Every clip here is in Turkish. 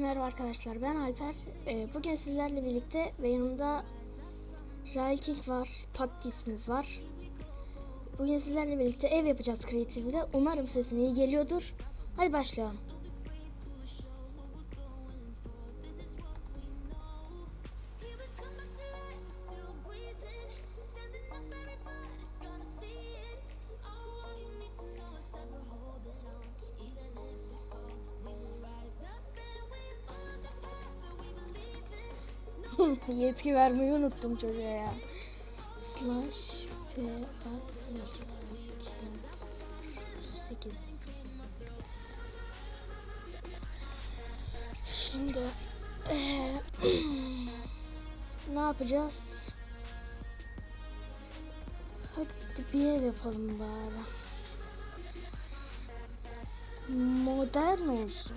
Herkese merhaba arkadaşlar. Ben Alper. Ee, bugün sizlerle birlikte ve yanımda Rail King var. Pat ismimiz var. Bugün sizlerle birlikte ev yapacağız Creative'de. Umarım sesim iyi geliyordur. Hadi başlayalım. Yetki vermeyi unuttum çocuğa ya. Slash P at 8 Şimdi eee, ne yapacağız? Hadi bir ev yapalım bari. Modern olsun.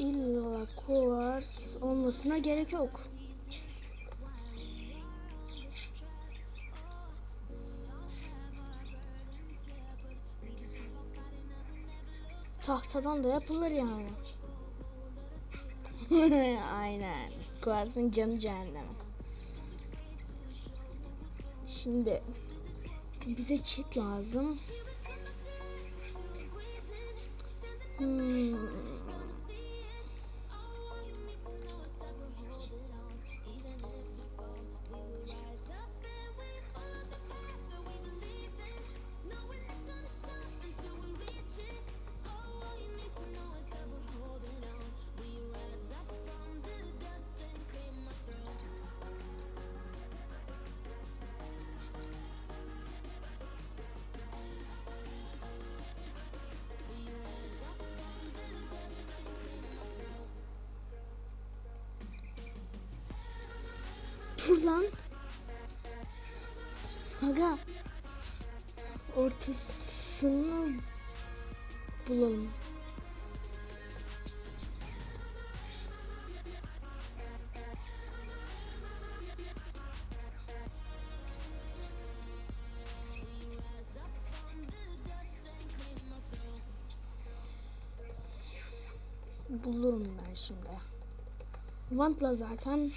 İlla kuvars olmasına gerek yok. Tahtadan da yapılır yani. Aynen. Kuvarsın canı cehennem. Şimdi bize çit lazım. Hmm. Dur lan. Aga. Ortasını bulalım. Bulurum ben şimdi. Vantla zaten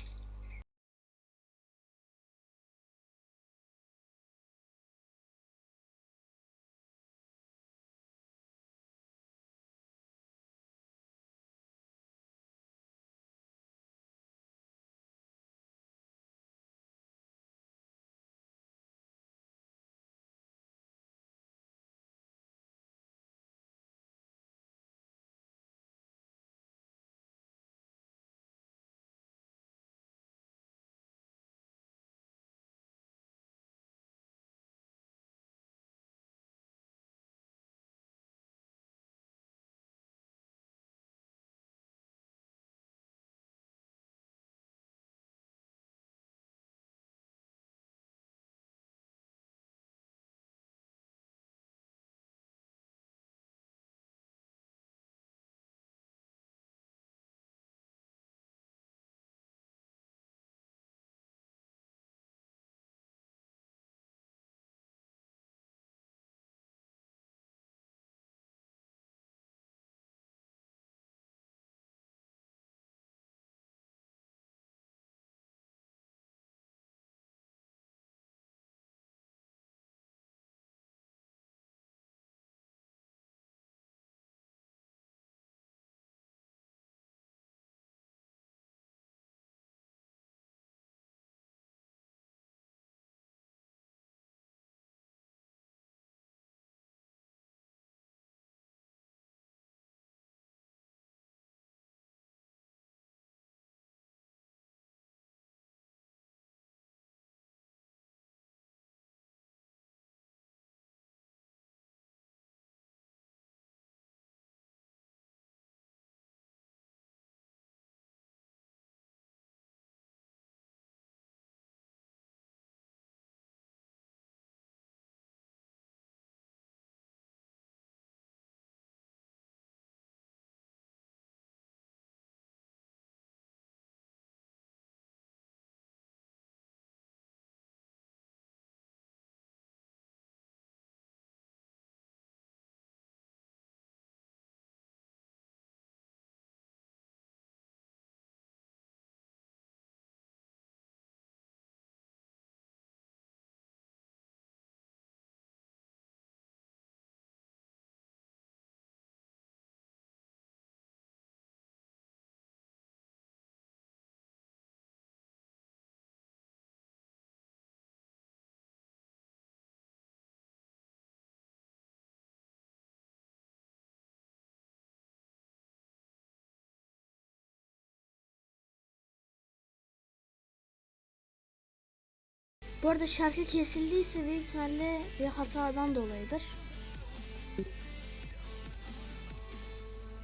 Bu arada şarkı kesildiyse büyük ihtimalle bir hatadan dolayıdır.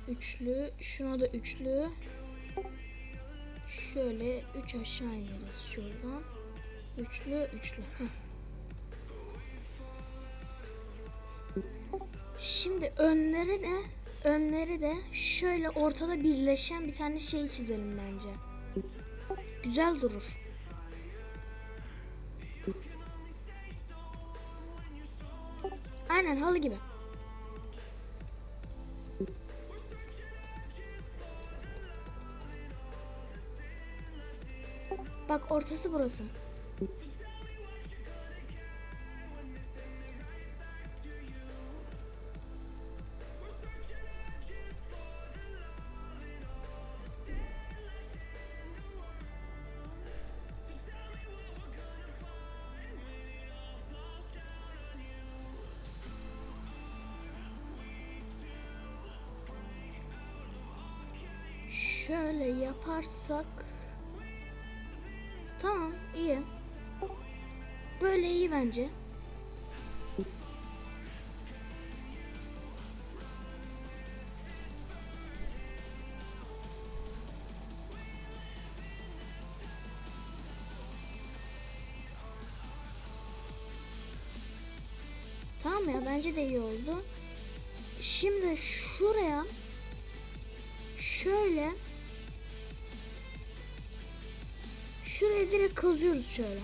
Üçlü, şuna da üçlü. Şöyle üç aşağı ineriz şuradan. Üçlü, üçlü. Şimdi önleri de önleri de şöyle ortada birleşen bir tane şey çizelim bence. Güzel durur. Aynen halı gibi. Bak ortası burası. Şöyle yaparsak Tamam iyi. Böyle iyi bence. Tamam ya bence de iyi oldu. Şimdi şuraya şöyle Şuraya direkt kazıyoruz şöyle.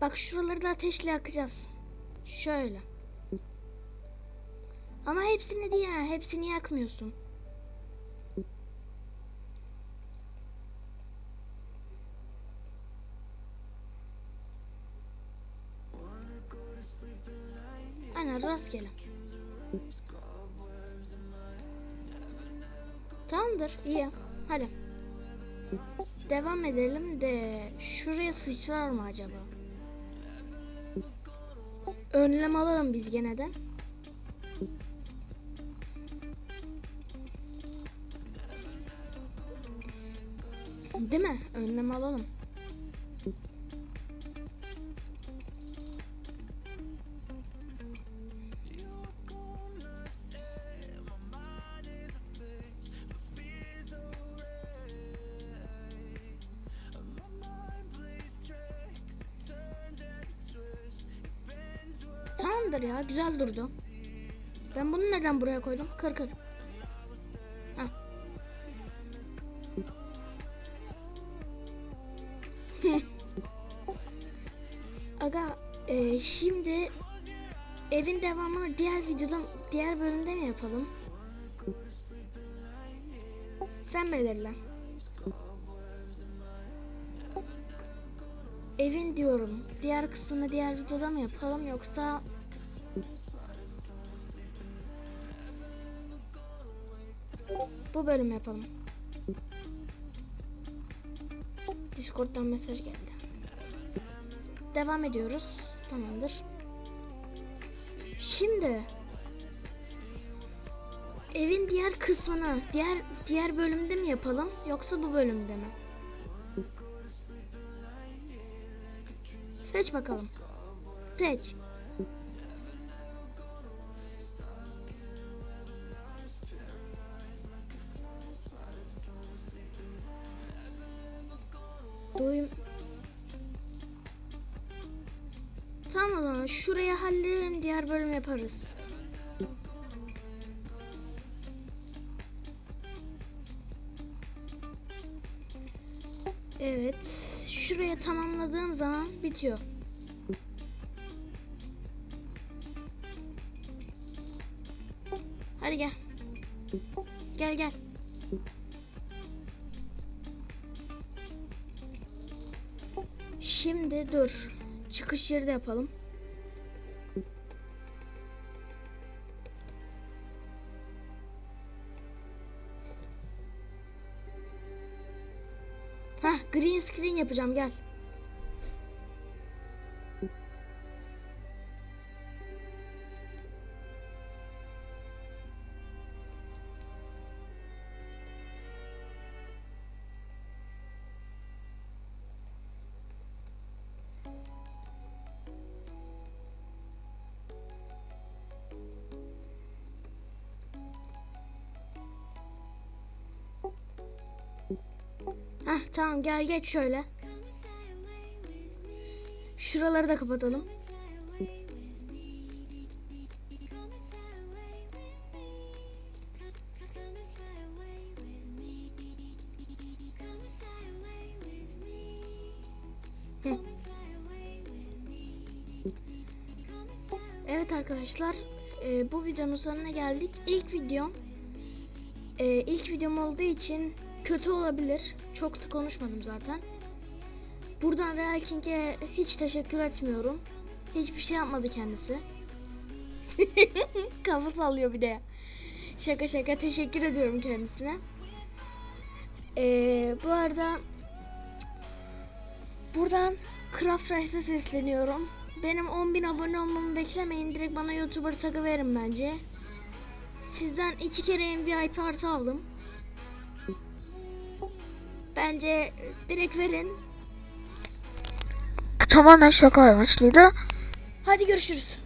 Bak şuraları da ateşle yakacağız. Şöyle. Ama hepsini değil. Hepsini yakmıyorsun. Aynen rastgele. Tamamdır iyi. Hadi. Devam edelim de şuraya sıçrar mı acaba? Önlem alalım biz gene de. Değil mi? Önlem alalım. Tamamdır ya güzel durdu. Ben bunu neden buraya koydum? Kır kır. Aga e, şimdi evin devamını diğer videoda diğer bölümde mi yapalım? Sen belirle. Evin diyorum. Diğer kısmını diğer videoda mı yapalım yoksa bu bölüm yapalım. Discord'dan mesaj geldi. Devam ediyoruz. Tamamdır. Şimdi evin diğer kısmını diğer diğer bölümde mi yapalım yoksa bu bölümde mi? Seç bakalım. Seç. Duyum. Tamam o zaman şuraya halledelim diğer bölüm yaparız. Evet. Şuraya tamamladığım zaman bitiyor. Hadi gel. Gel gel. Şimdi dur. Çıkış yeri de yapalım. Hah green screen yapacağım gel. Hah tamam gel geç şöyle. Şuraları da kapatalım. Evet arkadaşlar e, bu videonun sonuna geldik. İlk videom e, ilk videom olduğu için kötü olabilir. Çok da konuşmadım zaten. Buradan Real King'e hiç teşekkür etmiyorum. Hiçbir şey yapmadı kendisi. Kafa sallıyor bir de. Şaka şaka teşekkür ediyorum kendisine. Ee, bu arada buradan Craft Rice'e sesleniyorum. Benim 10.000 abone olmamı beklemeyin. Direkt bana YouTuber tagı verin bence. Sizden iki kere MVP artı aldım. Bence direkt verin. Tamamen şaka amaçlıydı. Hadi görüşürüz.